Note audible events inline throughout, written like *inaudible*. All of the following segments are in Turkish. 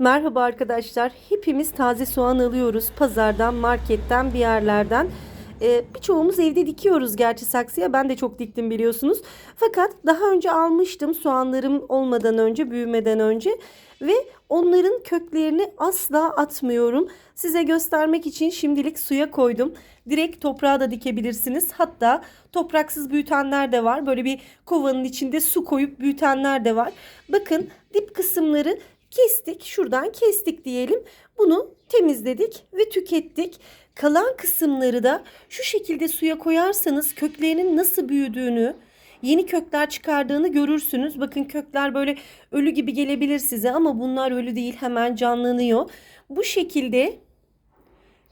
Merhaba arkadaşlar. Hepimiz taze soğan alıyoruz pazardan, marketten, bir yerlerden. Ee, birçoğumuz evde dikiyoruz gerçi saksıya. Ben de çok diktim biliyorsunuz. Fakat daha önce almıştım soğanlarım olmadan önce, büyümeden önce. Ve onların köklerini asla atmıyorum. Size göstermek için şimdilik suya koydum. Direkt toprağa da dikebilirsiniz. Hatta topraksız büyütenler de var. Böyle bir kovanın içinde su koyup büyütenler de var. Bakın dip kısımları kestik. Şuradan kestik diyelim. Bunu temizledik ve tükettik. Kalan kısımları da şu şekilde suya koyarsanız köklerinin nasıl büyüdüğünü, yeni kökler çıkardığını görürsünüz. Bakın kökler böyle ölü gibi gelebilir size ama bunlar ölü değil hemen canlanıyor. Bu şekilde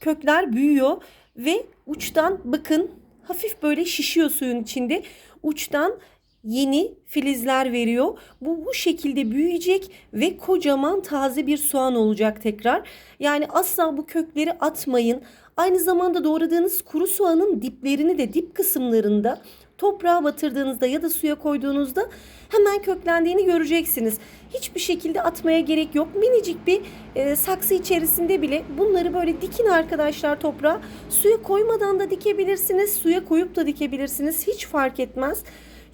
kökler büyüyor ve uçtan bakın hafif böyle şişiyor suyun içinde. Uçtan yeni filizler veriyor. Bu bu şekilde büyüyecek ve kocaman taze bir soğan olacak tekrar. Yani asla bu kökleri atmayın. Aynı zamanda doğradığınız kuru soğanın diplerini de dip kısımlarında toprağa batırdığınızda ya da suya koyduğunuzda hemen köklendiğini göreceksiniz. Hiçbir şekilde atmaya gerek yok. Minicik bir e, saksı içerisinde bile bunları böyle dikin arkadaşlar toprağa. Suya koymadan da dikebilirsiniz, suya koyup da dikebilirsiniz. Hiç fark etmez.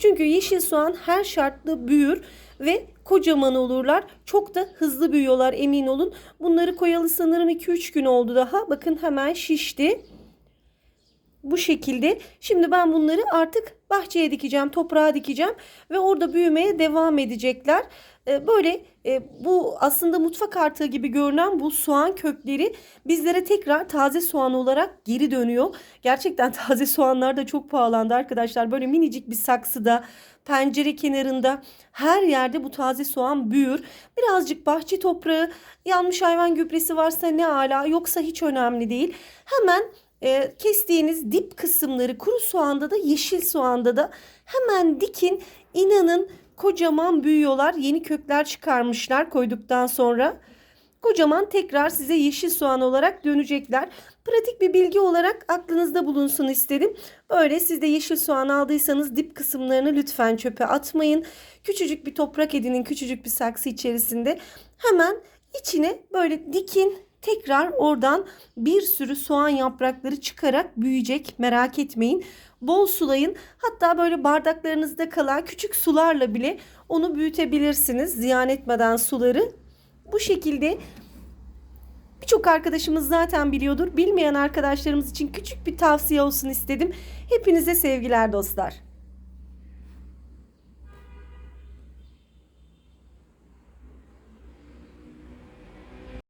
Çünkü yeşil soğan her şartlı büyür ve kocaman olurlar. Çok da hızlı büyüyorlar emin olun. Bunları koyalı sanırım 2-3 gün oldu daha. Bakın hemen şişti. Bu şekilde. Şimdi ben bunları artık bahçeye dikeceğim, toprağa dikeceğim ve orada büyümeye devam edecekler. Ee, böyle e, bu aslında mutfak artığı gibi görünen bu soğan kökleri bizlere tekrar taze soğan olarak geri dönüyor. Gerçekten *laughs* taze soğanlar da çok pahalandı arkadaşlar. Böyle minicik bir saksıda, pencere kenarında her yerde bu taze soğan büyür. Birazcık bahçe toprağı, yanmış hayvan gübresi varsa ne ala yoksa hiç önemli değil. Hemen e, kestiğiniz dip kısımları kuru soğanda da yeşil soğanda da hemen dikin. İnanın kocaman büyüyorlar. Yeni kökler çıkarmışlar koyduktan sonra. Kocaman tekrar size yeşil soğan olarak dönecekler. Pratik bir bilgi olarak aklınızda bulunsun istedim. Böyle siz de yeşil soğan aldıysanız dip kısımlarını lütfen çöpe atmayın. Küçücük bir toprak edinin küçücük bir saksı içerisinde. Hemen içine böyle dikin tekrar oradan bir sürü soğan yaprakları çıkarak büyüyecek merak etmeyin. Bol sulayın hatta böyle bardaklarınızda kalan küçük sularla bile onu büyütebilirsiniz ziyan etmeden suları. Bu şekilde birçok arkadaşımız zaten biliyordur. Bilmeyen arkadaşlarımız için küçük bir tavsiye olsun istedim. Hepinize sevgiler dostlar.